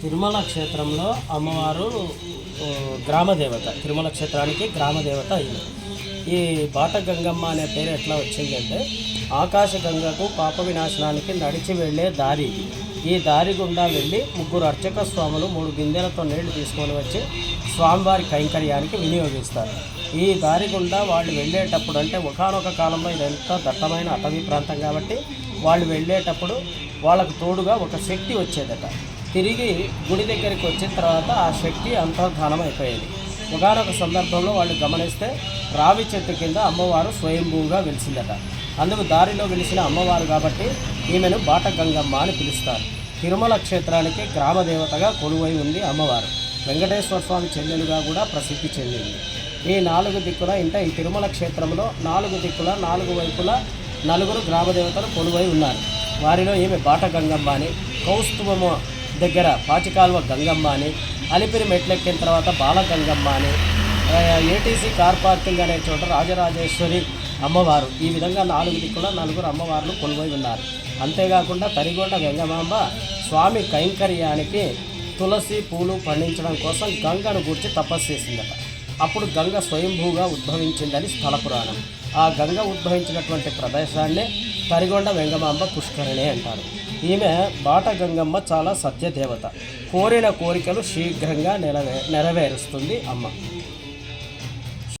తిరుమల క్షేత్రంలో అమ్మవారు గ్రామదేవత తిరుమల క్షేత్రానికి గ్రామదేవత అయింది ఈ బాట గంగమ్మ అనే పేరు ఎట్లా వచ్చిందంటే ఆకాశ గంగకు పాప వినాశనానికి నడిచి వెళ్ళే దారి ఈ దారి గుండా వెళ్ళి ముగ్గురు అర్చక స్వాములు మూడు గిందెలతో నీళ్ళు తీసుకొని వచ్చి స్వామివారి కైంకర్యానికి వినియోగిస్తారు. ఈ దారి గుండా వాళ్ళు వెళ్ళేటప్పుడు అంటే ఒకనొక కాలంలో ఇదంతా దట్టమైన అటవీ ప్రాంతం కాబట్టి వాళ్ళు వెళ్ళేటప్పుడు వాళ్ళకు తోడుగా ఒక శక్తి వచ్చేదట. తిరిగి గుడి దగ్గరికి వచ్చిన తర్వాత ఆ శక్తి అంతర్ధానం అయిపోయేది ఒకనొక సందర్భంలో వాళ్ళు గమనిస్తే రావి చెట్టు కింద అమ్మవారు స్వయంభూగా వెలిసిందట. అందుకు దారిలో వెలిసిన అమ్మవారు కాబట్టి ఈమెను బాటగంగమ్మ అని పిలుస్తారు. తిరుమల క్షేత్రానికి గ్రామదేవతగా కొలువై ఉంది అమ్మవారు. వెంకటేశ్వర స్వామి చెల్లెలుగా కూడా ప్రసిద్ధి చెందింది. ఈ నాలుగు దిక్కుల ఇంట ఈ తిరుమల క్షేత్రంలో నాలుగు దిక్కుల నాలుగు వైపుల నలుగురు గ్రామదేవతలు కొలువై ఉన్నారు. వారిలో ఈమె బాటగంగమ్మ అని. కౌస్తుభము దగ్గర పాచికాల్వ గంగమ్మ అని అలిపిరి మెట్లెక్కిన తర్వాత బాలగంగమ్మ అని ఏటీసీ కార్ పార్కింగ్ అనే చోట రాజరాజేశ్వరి అమ్మవారు. ఈ విధంగా నాలుగు దిక్కుల నలుగురు అమ్మవార్లు కొలువై ఉన్నారు. అంతేకాకుండా తరిగొండ గంగమాంబ స్వామి కైంకర్యానికి తులసి పూలు పండించడం కోసం గంగను గూర్చి తపస్సు చేసిందట. అప్పుడు గంగ స్వయంభూగా ఉద్భవించిందని స్థల పురాణం. ఆ గంగ ఉద్భవించినటువంటి ప్రదేశాన్నే తరిగొండ వెంగమాంబ పుష్కరిణి అంటారు. ఈమె బాట గంగమ్మ చాలా సత్యదేవత. కోరిన కోరికలు శీఘ్రంగా నెరవే నెరవేరుస్తుంది అమ్మ.